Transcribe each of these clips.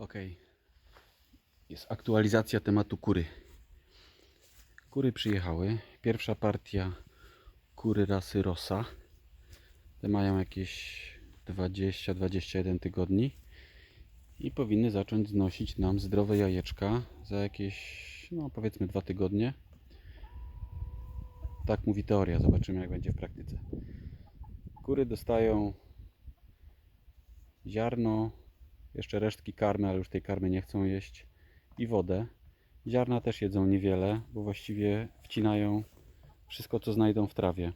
Ok. Jest aktualizacja tematu kury. Kury przyjechały. Pierwsza partia kury rasy Rosa. Te mają jakieś 20-21 tygodni i powinny zacząć znosić nam zdrowe jajeczka za jakieś, no powiedzmy, dwa tygodnie. Tak mówi teoria, zobaczymy jak będzie w praktyce. Kury dostają ziarno, jeszcze resztki karmy, ale już tej karmy nie chcą jeść i wodę. Ziarna też jedzą niewiele, bo właściwie wcinają wszystko co znajdą w trawie.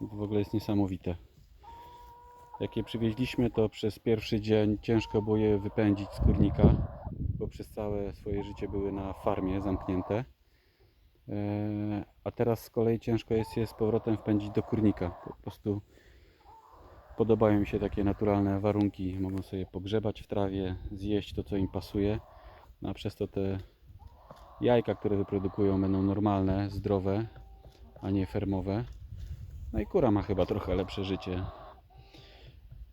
W ogóle jest niesamowite. Jak je przywieźliśmy, to przez pierwszy dzień ciężko było je wypędzić z kurnika, bo przez całe swoje życie były na farmie zamknięte. Eee, A teraz z kolei ciężko jest je z powrotem wpędzić do kurnika. Po prostu podobają mi się takie naturalne warunki. Mogą sobie pogrzebać w trawie, zjeść to, co im pasuje. No, a przez to te jajka, które wyprodukują, będą normalne, zdrowe, a nie fermowe. No i kura ma chyba trochę lepsze życie.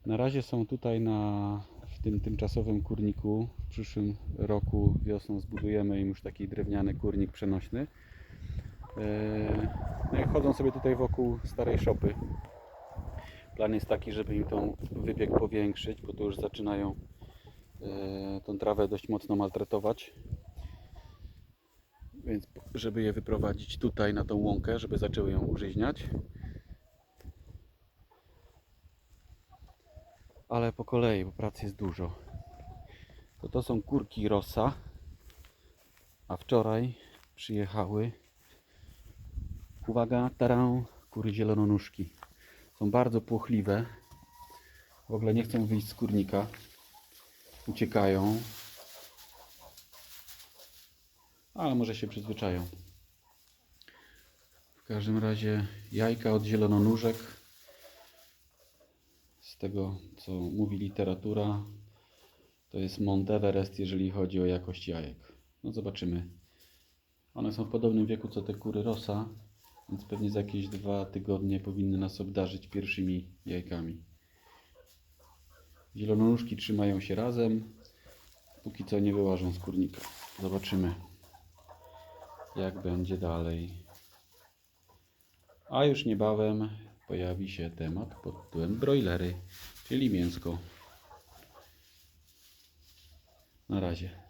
Na razie są tutaj na, w tym tymczasowym kurniku. W przyszłym roku wiosną zbudujemy im już taki drewniany kurnik przenośny. Eee, No i chodzą sobie tutaj wokół starej szopy. Plan jest taki, żeby im tą wybieg powiększyć, bo to już zaczynają e, tą trawę dość mocno maltretować. Więc żeby je wyprowadzić tutaj na tą łąkę, żeby zaczęły ją użyźniać. Ale po kolei, bo pracy jest dużo. To to są kurki Rosa. A wczoraj przyjechały uwaga, taran, kury zielononóżki. Są bardzo płochliwe. W ogóle nie chcą wyjść z kurnika. Uciekają. Ale może się przyzwyczają. W każdym razie jajka od zielononóżek. Z tego co mówi literatura, to jest Mount Everest, jeżeli chodzi o jakość jajek. No zobaczymy. One są w podobnym wieku co te kury Rosa, więc pewnie za jakieś dwa tygodnie powinny nas obdarzyć pierwszymi jajkami. Zielononóżki trzymają się razem, póki co nie wyłażą z kurnika. Zobaczymy, jak będzie dalej. A już niebawem pojawi się temat pod tytułem broilery, czyli mięsko. Na razie.